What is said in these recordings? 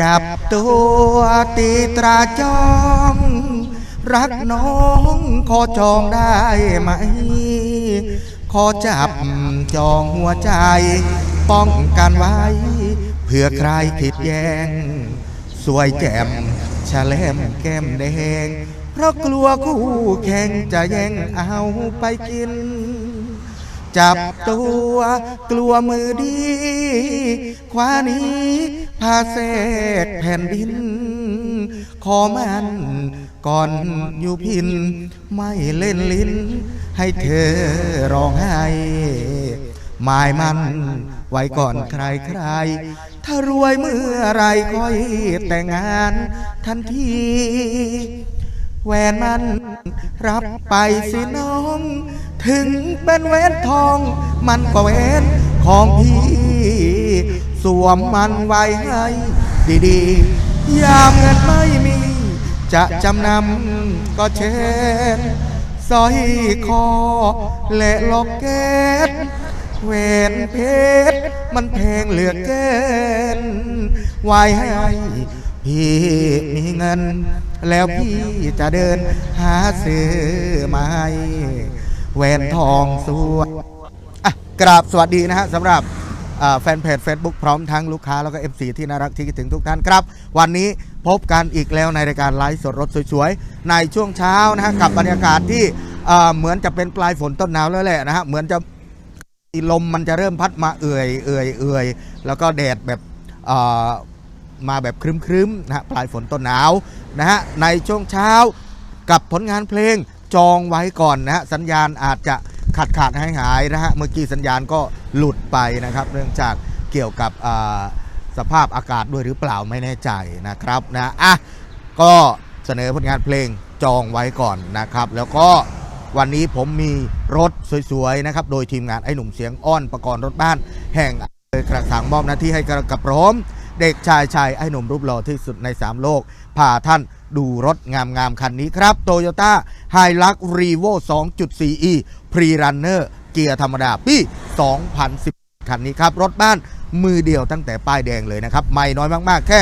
จับตัวตีตราจ้อง รักน้องขอจองได้ไหม ขอจับจองหัวใจ ป้องกันไว้ เพื่อใครผิดแยง สวยแจ่มชะแลมแก้มแดง เพราะกลัวคู่แข่งจะแย่งเอาไปกิน จับตัวกลัวมือดี คว้านี้พาเศษแผ่นดิน ขอมันก่อนอยู่พิน ไม่เล่นลิ้น ให้เธอร้องไห้หมายมันไว้ก่อนใครใคร ถ้ารวยเมื่อไรค่อยแต่งงานทันทีแหวนมันรับไปสิน้อง ถึงเป็นแหวนทองมันก็แหวนของพี่ สวมมันไว้ให้ดีๆ ยามเงินไม่มี จะจำนำก็เช่นสร้อยคอ และล็อกเก็ตแหวนเพชรมันแพงเหลือเกินไว้ให้พี่มีเงิน แล้วพี่จะเดินหาซื้อมาให้ แหวนทองสวยอะกราบสวัสดีนะฮะสำหรับแฟนเพจ Facebook พร้อมทั้งลูกค้า แล้วก็ FC ที่น่ารักที่คิดถึงทุกท่านครับ วันนี้พบกันอีกแล้วในรายการไลฟ์สดรถสวยๆ ในช่วงเช้านะฮะกับบรรยากาศที่เหมือนจะเป็นปลายฝนต้นหนาวแล้วแหละนะฮะเหมือนจะลมมันจะเริ่มพัดมาเอื่อยเอื่อยเอื่อยแล้วก็แดดแบบมาแบบครึ้มๆนะฮะปลายฝนต้นหนาวนะฮะในช่วงเช้ากับผลงานเพลง จองไว้ก่อนนะฮะสัญญาณอาจจะขาดขาดหายหายนะฮะเมื่อกี้สัญญาณก็หลุดไปนะครับ เนื่องจากเกี่ยวกับสภาพอากาศด้วยหรือเปล่าไม่แน่ใจนะครับนะอะก็เสนอผลงานเพลงจองไว้ก่อนนะครับ แล้วก็วันนี้ผมมีรถสวยๆนะครับ โดยทีมงานไอ้หนุ่มเสียงอ้อนประกรณ์รถบ้าน แห่งเอกระสังมอบหน้าที่ให้กับผมเด็กชายชายไอ้หนุ่มรูปหล่อที่สุดใน 3 โลกพาท่าน ดูรถงามๆ คันนี้ครับโตโยต้าไฮลักรีโว 2.4e พรีรันเนอร์เกียร์ธรรมดาปี 2010 คันนี้ครับ รถบ้านมือเดียวตั้งแต่ป้ายแดงเลยนะครับ ไม่น้อยมากๆ แค่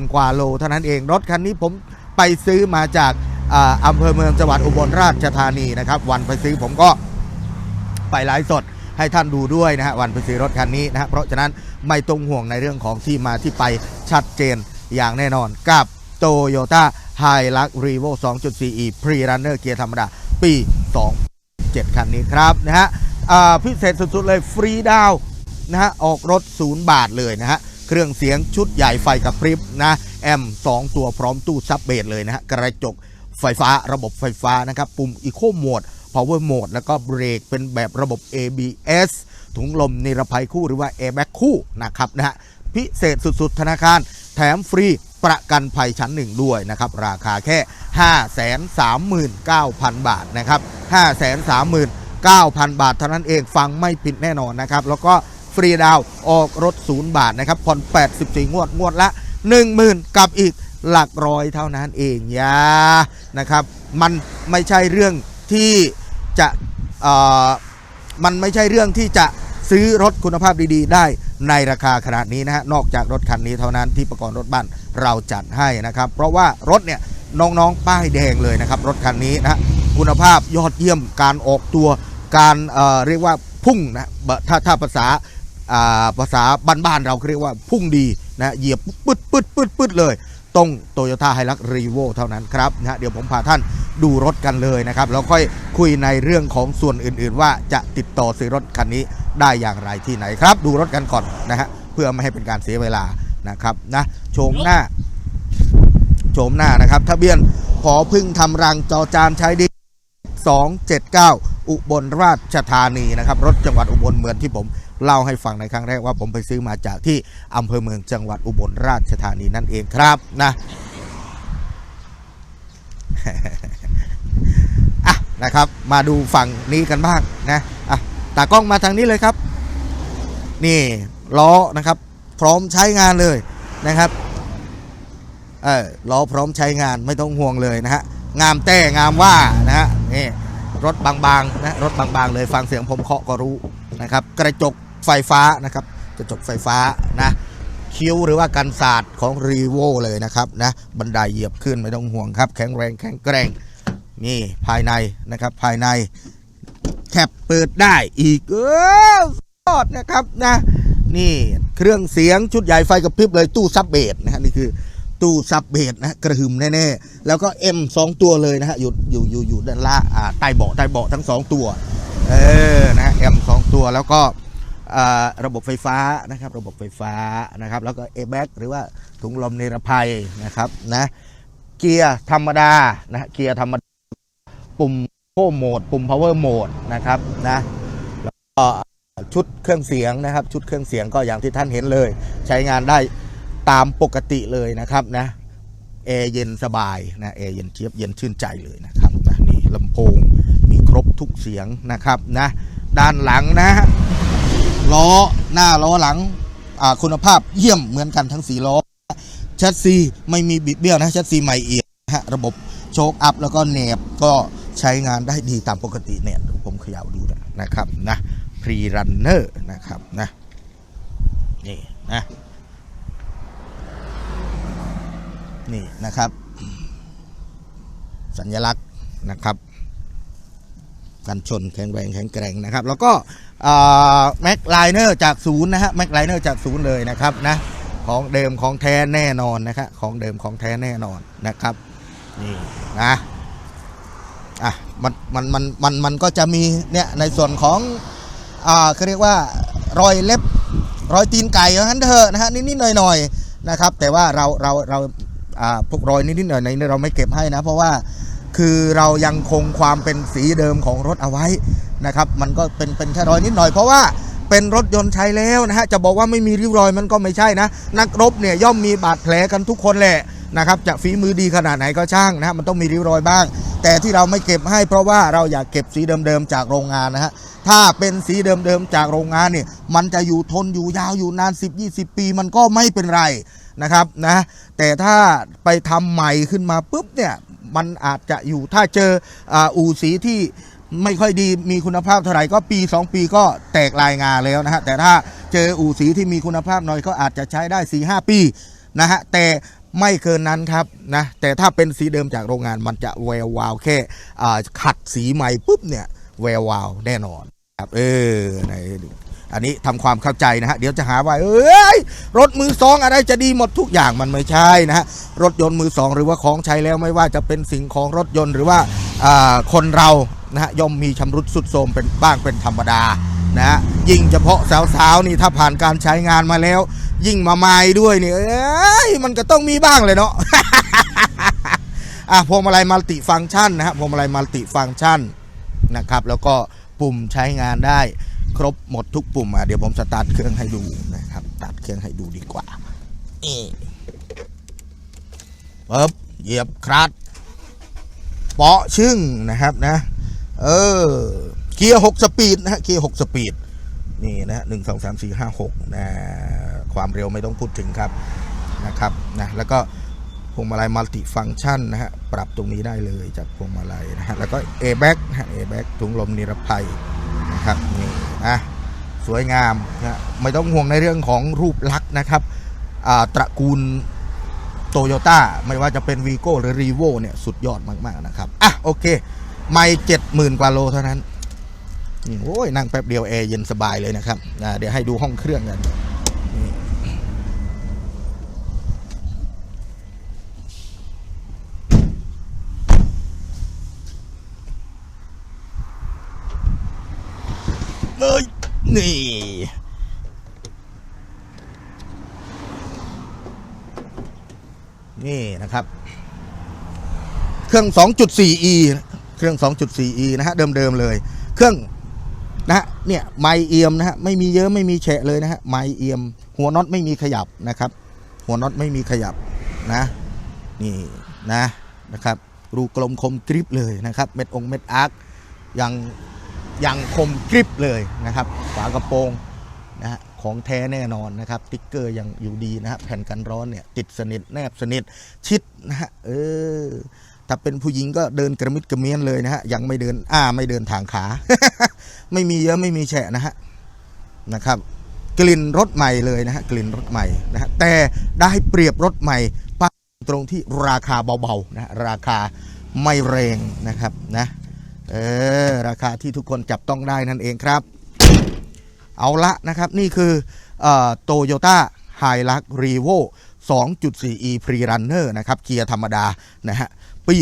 70,000 กว่าโลเท่านั้นเอง รถคันนี้ผมไปซื้อมาจากอาอำเภอเมืองจังหวัดอุบลราชธานีนะครับ วันไปซื้อผมก็ไปไลฟ์สดให้ท่านดูด้วยนะฮะวันไปซื้อรถคันนี้นะฮะเพราะฉะนั้นไม่ต้องห่วงในเรื่องของที่มาที่ไปชัดเจนอย่างแน่นอนกับ Toyota h i l u x r e v o 2.4e Pre-Runner เกียร์ธรรมดา ปี 27 คันนี้ครับนะฮะพิเศษสุดๆเลยฟรีดาวนะฮะออกรถ 0 บาทเลยนะฮะ เครื่องเสียงชุดใหญ่ไฟกับพริบนะแอม2ตัวพร้อมตู้ซับเบสเลยนะฮะ กระจกไฟฟ้าระบบไฟฟ้านะครับ ปุ่ม Eco Mode Power Mode แล้วก็เบรกเป็นแบบระบบ ABS ถุงลมนิรภัยคู่หรือว่า Airbag คู่นะครับนะฮะพิเศษสุดๆธนาคารแถมฟรี ประกันภัยชั้นหนึ่งด้วยนะครับ ราคาแค่ 539,000 บาทนะครับ539,000 บาทเท่านั้นเองฟังไม่ผิดแน่นอนนะครับ แล้วก็ฟรีดาวออกรถ 0 บาทนะครับผ่อน84 งวดงวดละ 10,000 กับอีกหลักร้อยเท่านั้นเองยานะครับ มันไม่ใช่เรื่องที่จะเออมันไม่ใช่เรื่องที่จะซื้อรถคุณภาพดีๆ ได้ในราคาขนาดนี้นะฮะ นอกจากรถคันนี้เท่านั้นที่ประกอบรถบ้าน เราจัดให้นะครับ เพราะว่ารถเนี่ยน้องๆ ป้ายแดงเลยนะครับ รถคันนี้นะคุณภาพยอดเยี่ยมการออกตัวการเเรียกว่าพุ่งนะถ้าถ้าภาษาภาษาบ้านๆเราเรียกว่าพุ่งดีนะเหยียบปึ๊ดปึ๊ดปึ๊ดปึ๊ดเลยตรงโตโยต้าไฮรักรีโวเท่านั้นครับนะฮะเดี๋ยวผมพาท่านดูรถกันเลยนะครับ แล้วค่อยคุยในเรื่องของส่วนอื่นๆ ว่าจะติดต่อซื้อรถคันนี้ได้อย่างไรที่ไหนครับ ดูรถกันก่อนนะฮะเพื่อไม่ให้เป็นการเสียเวลา นะครับนะโฉมหน้าโฉมหน้านะครับ ทะเบียนพอพึ่งทำรังจอจานใช้ดี279 อุบลราชธานีนะครับ รถจังหวัดอุบลเหมือนที่ผมเล่าให้ฟังในครั้งแรกว่าผมไปซื้อมาจากที่อำเภอเมืองจังหวัดอุบลราชธานีนั่นเองครับนะอะนะครับ มาดูฝั่งนี้กันบ้างนะอะตากล้องมาทางนี้เลยครับ นี่ล้อนะครับ พร้อมใช้งานเลยนะครับเออล้อพร้อมใช้งานไม่ต้องห่วงเลยนะฮะงามแต่งามว่านะฮะนี่รถบางๆนะรถบางๆ เลยฟังเสียงผมเคาะก็รู้นะครับ กระจกไฟฟ้านะครับ กระจกไฟฟ้านะคิ้วหรือว่ากันศาสตร์ของรีโวเลยนะครับนะบันไดเหยียบขึ้นไม่ต้องห่วงครับ แข็งแรงแข็งแกร่งนี่ภายในนะครับภายในแคปเปิดได้อีกเออสุดยอดนะครับนะ นี่เครื่องเสียงชุดใหญ่ไฟกระพริบเลยตู้ซับเบสนะฮะนี่คือตู้ซับเบสนะกระหึ่มแน่ๆ แล้วก็ M สองตัวเลยนะฮะอยู่อยู่อยู่อยู่ด้านล่างอ่าใต้เบาะใต้เบาะทั้งสองตัวเออนะ M สองตัวแล้วก็ระบบไฟฟ้านะครับ ระบบไฟฟ้านะครับ แล้วก็ a b a g หรือว่าถุงลมนิรภัยนะครับนะเกียร์ธรรมดานะเกียร์ธรรมดา ปุ่มโค้โหมด ปุ่ม power mode นะครับนะแล้วก็ ชุดเครื่องเสียงนะครับ ชุดเครื่องเสียงก็อย่างที่ท่านเห็นเลย ใช้งานได้ตามปกติเลยนะครับนะแอร์เย็นสบายนะแอร์เย็นเจี๊ยบเย็นชื่นใจเลยนะครับนะนี่ลำโพงมีครบทุกเสียงนะครับนะด้านหลังนะล้อหน้าล้อหลังคุณภาพเยี่ยมเหมือนกันทั้งสีล้อแชสซีไม่มีบิดเบี้ยวนะแชสซีใหม่เอียงนะฮะระบบโชคอัพแล้วก็เนบก็ใช้งานได้ดีตามปกติเนี่ยผมขย่าดูนะครับนะ พรีรันเนอร์นะครับนะนี่นะนี่นะครับ สัญลักษณ์นะครับกันชนแข็งแรงแข็งแกร่งนะครับ แล้วก็แม็กไลเนอร์จากศูนย์นะฮะแม็กไลเนอร์จากศูนย์เลยนะครับนะของเดิมของแท้แน่นอนนะครับของเดิมของแท้แน่นอนนะครับนี่นะอะมันมันมันมันมันก็จะมีเนี่ยในส่วนของ เขาเรียกว่ารอยเล็บรอยตีนไก่อย่างนั้นเถอะนะฮะนิดๆหน่อยๆนะครับ แต่ว่าเราเราเราอ่าพวกรอยนิดๆหน่อยๆนี่เราไม่เก็บให้นะ เพราะว่าคือเรายังคงความเป็นสีเดิมของรถเอาไว้นะครับ มันก็เป็นเป็นแค่รอยนิดหน่อยเพราะว่าเป็นรถยนต์ใช้แล้วนะฮะจะบอกว่าไม่มีริ้วรอยมันก็ไม่ใช่นะ นักรบเนี่ยย่อมมีบาดแผลกันทุกคนแหละ นะครับจะฝีมือดีขนาดไหนก็ช่างนะฮะมันต้องมีริ้วรอยบ้าง แต่ที่เราไม่เก็บให้เพราะว่าเราอยากเก็บสีเดิมๆจากโรงงานนะฮะถ้าเป็นสีเดิมๆจากโรงงานเนี่ยมันจะอยู่ทนอยู่ยาวอยู่นาน 10-20 ปี มันก็ไม่เป็นไรนะครับนะแต่ถ้าไปทำใหม่ขึ้นมาปุ๊บเนี่ยมันอาจจะอยู่ถ้าเจออาอู่สีที่ไม่ค่อยดีมีคุณภาพเท่าไหร่ก็ปี 2 ปีก็แตกลายงาแล้วนะฮะแต่ถ้าเจออู่สีที่มีคุณภาพหน่อยก็อาจจะใช้ได้4-5 ปีนะฮะแต่ ไม่เกินนั้นครับนะแต่ถ้าเป็นสีเดิมจากโรงงานมันจะแวววาวแค่ขัดสีใหม่ปุ๊บเนี่ยแวววาวแน่นอนครับเออในอันนี้ทำความเข้าใจนะฮะเดี๋ยวจะหาว่าเอ้ยรถมือสองอะไรจะดีหมดทุกอย่างมันไม่ใช่นะฮะรถยนต์มือสองหรือว่าของใช้แล้วไม่ว่าจะเป็นสิ่งของรถยนต์หรือว่าอ่าคนเรานะฮะย่อมมีชำรุดสุดโทรมเป็นบ้างเป็นธรรมดานะฮะยิ่งเฉพาะสาวๆนี่ถ้าผ่านการใช้งานมาแล้ว ยิ่งมาไม้ด้วยนี่เอ้ยมันก็ต้องมีบ้างเลยเนาะอะพวงมาลัยมัลติฟังก์ชันนะฮะพวงมาลัยมัลติฟังก์ชันนะครับ แล้วก็ปุ่มใช้งานได้ครบหมดทุกปุ่มอะเดี๋ยวผมสตาร์ทเครื่องให้ดูนะครับตัดเครื่องให้ดูดีกว่านี่ปึ๊บเหยียบคลัตช์เปาะชึ่งนะครับนะ เออเกียร์หกสปีดนะฮะเกียร์หกสปีด นี่นะฮะหนึ่งสองสามสี่ห้าหกนะความเร็วไม่ต้องพูดถึงครับนะครับนะแล้วก็พวงมาลัยมัลติฟังก์ชันนะฮะปรับตรงนี้ได้เลยจากพวงมาลัยนะฮะแล้วก็ a b a g นะฮะ a b a g ถุงลมนิรภัยนะครับนี่นะสวยงามนะไม่ต้องห่วงในเรื่องของรูปลักษณ์นะครับอ่าตระกูลโตโยต้าไม่ว่าจะเป็นวีโก้หรือรีโวเนี่ยสุดยอดมาก ๆ นะครับ อะ โอเค ไม่เจ็ดหมื่นกว่าโลเท่านั้น โอ้ยนั่งแป๊บเดียวแอร์เย็นสบายเลยนะครับเดี๋ยวให้ดูห้องเครื่องกันเอ้ยนี่ นี่นะครับ เครื่อง 2.4e เครื่อง 2.4e นะฮะ เดิม ๆ เลย เครื่อง นะฮะเนี่ยไมเอียมนะฮะไม่มีเยอะไม่มีแฉะเลยนะฮะไมเอียม หัวน็อตไม่มีขยับนะครับ หัวน็อตไม่มีขยับนะนี่นะนะครับรูกลมคมกริบเลยนะครับเม็ดองเม็ดอาร์คยังยังคมกริบเลยนะครับฝากระโปรงนะฮะของแท้แน่นอนนะครับติ๊กเกอร์ยังอยู่ดีนะฮะแผ่นกันร้อนเนี่ยติดสนิทแนบสนิทชิดนะฮะเออ ถ้าเป็นผู้หญิงก็เดินกระมิดกระเมียนเลยนะฮะยังไม่เดินอ่าไม่เดินทางขา ไม่มีเยอะไม่มีแฉะนะฮะนะครับ กลิ่นรถใหม่เลยนะฮะกลิ่นรถใหม่นะฮะแต่ได้เปรียบรถใหม่ป้าตรงที่ราคาเบาๆนะฮะราคาไม่แรงนะครับนะเออราคาที่ทุกคนจับต้องได้นั่นเองครับ เอาละนะครับนี่คือโตโยต้าไฮลักรีโว 2.4e Pre Runner นะครับเกียร์ธรรมดานะฮะ ปี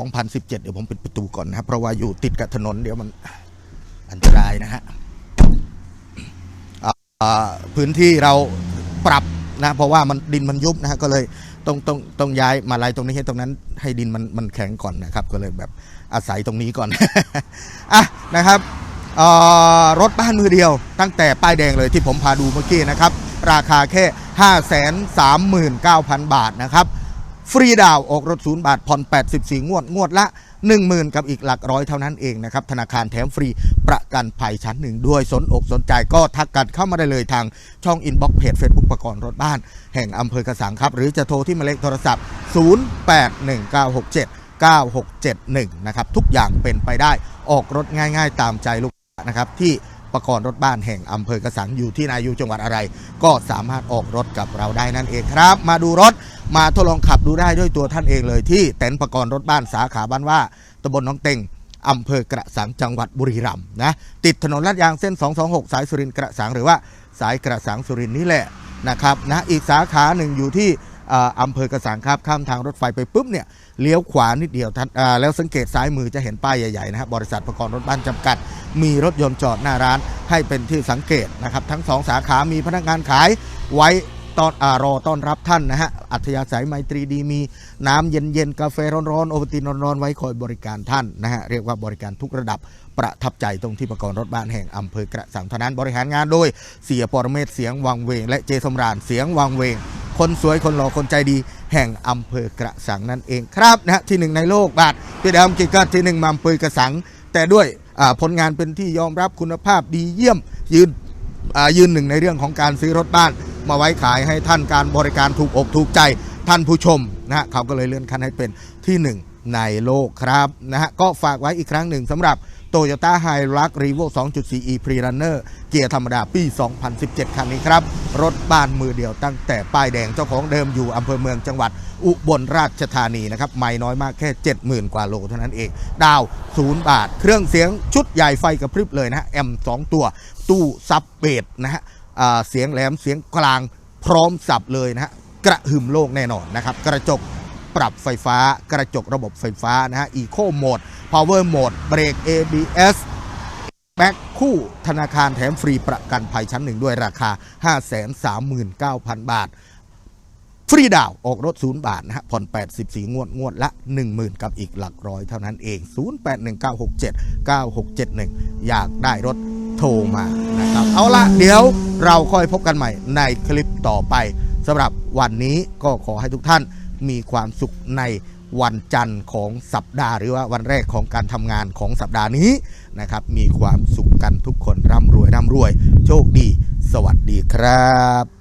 2017 เดี๋ยวผมปิดประตูก่อนนะครับ เพราะว่าอยู่ติดกับถนนเดี๋ยวมันอันตรายนะฮะพื้นที่เราปรับนะเพราะว่ามันดินมันยุบนะฮะก็เลยต้องต้องต้องย้ายมาลายตรงนี้ให้ตรงนั้น ให้ดินมันมันแข็งก่อนนะครับ ก็เลยแบบอาศัยตรงนี้ก่อนอะนะครับรถบ้านมือเดียวตั้งแต่ป้ายแดงเลยที่ผมพาดูเมื่อกี้นะครับ ราคาแค่ 539,000 บาทนะครับ ฟรีดาวออกรถศูนย์บาทผ่อน84 งวด งวดละ 10,000 กับอีกหลักร้อยเท่านั้นเองนะครับ ธนาคารแถมฟรีประกันภัยชั้นหนึ่งด้วยสนอกสนใจก็ทักกันเข้ามาได้เลยทางช่องอินบ็อกเพจ Facebook ประกรณ์รถบ้าน แห่งอำเภอกระสังครับ หรือจะโทรที่หมายเลขโทรศัพท์ 081967 9671 นะครับ ทุกอย่างเป็นไปได้ออกรถง่าย ๆ ตามใจลูกนะครับที่ ประกรณ์รถบ้านแห่งอำเภอกระสังอยู่ที่นายูจังหวัดอะไร ก็สามารถออกรถกับเราได้นั่นเองครับ มาดูรถมาทดลองขับดูได้ด้วยตัวท่านเองเลยที่เต็นท์ประกรณ์รถบ้านสาขาบ้านว่าตำบลน้องเต็งอำเภอกระสังจังหวัดบุรีรัมย์นะติดถนนลาดยางเส้น 226 สายสุรินทร์กระสังหรือว่าสายกระสังสุรินทร์นี่แหละนะครับนะอีกสาขาหนึ่งอยู่ที่ อ่าอำเภอกระสังครับข้ามทางรถไฟไปปุ๊บเนี่ยเลี้ยวขวานิดเดียวท่านแล้วสังเกตซ้ายมือจะเห็นป้ายใหญ่ๆนะครับบริษัทประกอบรถบ้านจำกัด มีรถยนต์จอดหน้าร้านให้เป็นที่สังเกตนะครับทั้งสองสาขามีพนักงานขายไว้ ตอนอารอต้อนรับท่านนะฮะ อัธยาศัยไมตรีดีมีน้ำเย็นๆ กาแฟร้อนๆ โอวัลตินร้อนๆ ไว้คอยบริการท่านนะฮะ เรียกว่าบริการทุกระดับประทับใจตรงที่ประกอบรถบ้านแห่งอำเภอกระสังเท่านั้นบริหารงานโดยเสียปรเมศเสียงวังเวง และเจสมรานเสียงวังเวง คนสวยคนหล่อคนใจดี แห่งอำเภอกระสังนั่นเองครับนะฮะที่หนึ่งในโลกบาทพี่ดำกิจการที่หนึ่งมาอำเภอกระสัง แต่ด้วยผลงานเป็นที่ยอมรับคุณภาพดีเยี่ยมยืน ยืนหนึ่งในเรื่องของการซื้อรถบ้าน มาไว้ขายให้ท่านการบริการถูกอกถูกใจท่านผู้ชมนะฮะเขาก็เลยเลื่อนขั้นให้เป็นที่หนึ่งในโลกครับนะฮะก็ฝากไว้อีกครั้งหนึ่งสำหรับโตโยต้าไฮรักรีโว 2.4e Pre Runner เกียร์ธรรมดาปี 2017 คันนี้ครับ รถบ้านมือเดียวตั้งแต่ป้ายแดงเจ้าของเดิมอยู่อำเภอเมืองจังหวัด อุบลราชธานีนะครับไม่น้อยมากแค่ 70,000 กว่าโลเท่านั้นเอง ดาว 0 บาท เครื่องเสียงชุดใหญ่ไฟกระพริบเลยนะฮะแอม2ตัว ตู้ซับเบสนะฮะเสียงแหลมเสียงกลางพร้อมสับเลยนะฮะกระหึ่มโลกแน่นอนนะครับ กระจกปรับไฟฟ้ากระจกระบบไฟฟ้านะฮะ Eco Mode Power Mode เบรก ABS แบ็คคู่ธนาคารแถมฟรีประกันภัยชั้นหนึ่งด้วยราคา 539,000 บาท ฟรีดาวออกรถ 0 บาทนะฮะผ่อน 84 งวด งวดละ 10,000 กับอีกหลักร้อยเท่านั้นเอง 0819679671 อยากได้รถโทรมานะครับ เอาละเดี๋ยวเราค่อยพบกันใหม่ในคลิปต่อไปสำหรับวันนี้ก็ขอให้ทุกท่านมีความสุขในวันจันทร์ของสัปดาห์หรือว่าวันแรกของการทำงานของสัปดาห์นี้นะครับ มีความสุขกันทุกคนร่ำรวยร่ำรวย โชคดี สวัสดีครับ